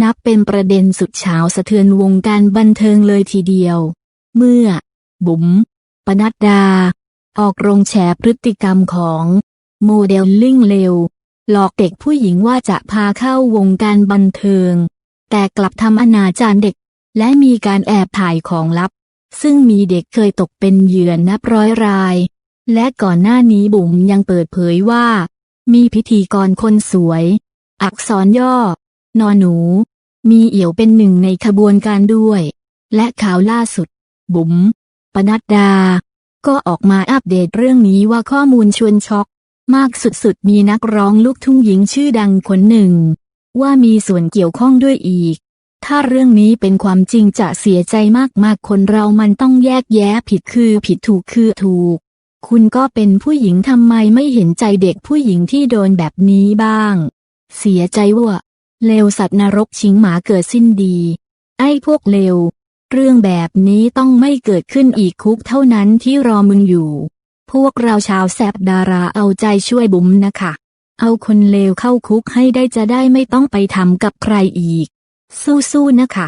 นับเป็นประเด็นสุดเฉาสะเทือนวงการบันเทิงเลยทีเดียว เมื่อ บุ๋ม ปนัดดา ออกโรงแฉพฤติกรรมของโมเดลลิ่งเลวหลอกเด็กผู้หญิงว่าจะพาเข้าวงการบันเทิง แต่กลับทำอนาจารเด็ก และมีการแอบถ่ายของลับ ซึ่งมีเด็กเคยตกเป็นเหยื่อนับร้อยราย และก่อนหน้านี้บุ๋มยังเปิดเผยว่า มีพิธีกรคนสวย อักษรย่อ นอหนู มีเอี่ยวเป็นหนึ่งในขบวนการด้วย และข่าวล่าสุด บุ๋มปนัดดา ก็ออกมาอัปเดตเรื่องนี้ว่าข้อมูลชวนช็อก มากสุดๆ มีนักร้องลูกทุ่งหญิงชื่อดังคนหนึ่ง ว่ามีส่วนเกี่ยวข้องด้วยอีก ถ้าเรื่องนี้เป็นความจริงจะเสียใจมากๆ คนเรามันต้องแยกแยะผิดคือผิดถูกคือถูก คุณก็เป็นผู้หญิงทำไมไม่เห็นใจเด็กผู้หญิงที่โดนแบบนี้บ้าง เสียใจว่า เลวสัตว์นรกชิงหมาเกิดสิ้นดี ไอ้พวกเลว เรื่องแบบนี้ต้องไม่เกิดขึ้นอีกคุกเท่านั้นที่รอมึงอยู่ พวกเราชาวแสบดาราเอาใจช่วยบุ๋มนะคะ เอาคนเลวเข้าคุกให้ได้จะได้ไม่ต้องไปทำกับใครอีก สู้ๆนะคะ